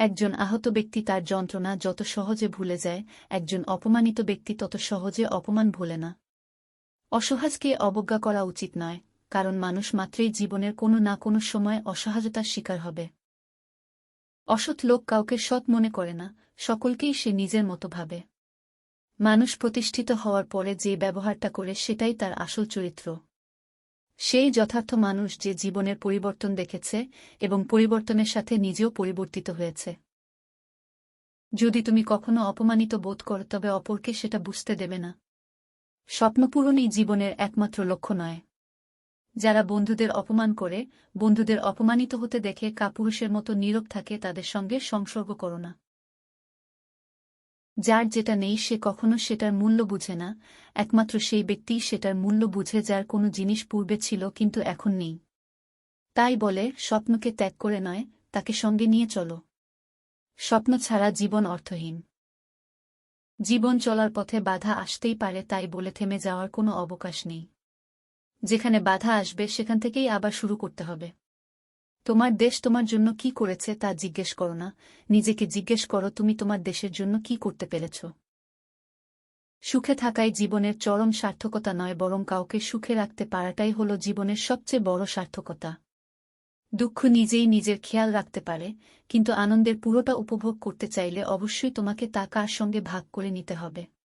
একজন আহত ব্যক্তি তার যন্ত্রণা যত সহজে ভুলে যায়, একজন অপমানিত ব্যক্তি তত সহজে অপমান ভোলে না। অসহাজকে অবজ্ঞা করা উচিত নয়, কারণ মানুষ মাত্রেই জীবনের কোনো না কোনো সময় অসহায়তার শিকার হবে। অসৎ লোক কাউকে সৎ মনে করে না, সকলকেই সে নিজের মতো ভাবে। মানুষ প্রতিষ্ঠিত হওয়ার পরে যে ব্যবহারটা করে সেটাই তার আসল চরিত্র। সেই যথার্থ মানুষ যে জীবনের পরিবর্তন দেখেছে এবং পরিবর্তনের সাথে নিজেও পরিবর্তিত হয়েছে। যদি তুমি কখনো অপমানিত বোধ করো, তবে অপরকে সেটা বুঝতে দেবে না। স্বপ্নপূরণই জীবনের একমাত্র লক্ষ্য নয়। যারা বন্ধুদের অপমান করে, বন্ধুদের অপমানিত হতে দেখে, কাপুরুষের মতো নীরব থাকে, তাদের সঙ্গে সংসর্গ করো না। যার যেটা নেই সে কখনো সেটার মূল্য বুঝে না, একমাত্র সেই ব্যক্তি সেটার মূল্য বুঝে যার কোনো জিনিস পূর্বে ছিল কিন্তু এখন নেই। তাই বলে, স্বপ্নকে ত্যাগ করে নয়, তাকে সঙ্গে নিয়ে চলো। স্বপ্ন ছাড়া জীবন অর্থহীন। জীবন চলার পথে বাধা আসতেই পারে, তাই বলে থেমে যাওয়ার কোনো অবকাশ নেই। যেখানে বাধা আসবে, সেখান থেকেই আবার শুরু করতে হবে। তোমার দেশ তোমার জন্য কি করেছে তা জিজ্ঞেস করো না। নিজেকে জিজ্ঞেস করো, তুমি তোমার দেশের জন্য কি করতে পেরেছ। সুখে থাকাই জীবনের চরম সার্থকতা নয়, বরং কাউকে সুখে রাখতে পারাটাই হল জীবনের সবচেয়ে বড় সার্থকতা। দুঃখ নিজেই নিজের খেয়াল রাখতে পারে, কিন্তু আনন্দের পুরোটা উপভোগ করতে চাইলে অবশ্যই তোমাকে তা কার সঙ্গে ভাগ করে নিতে হবে।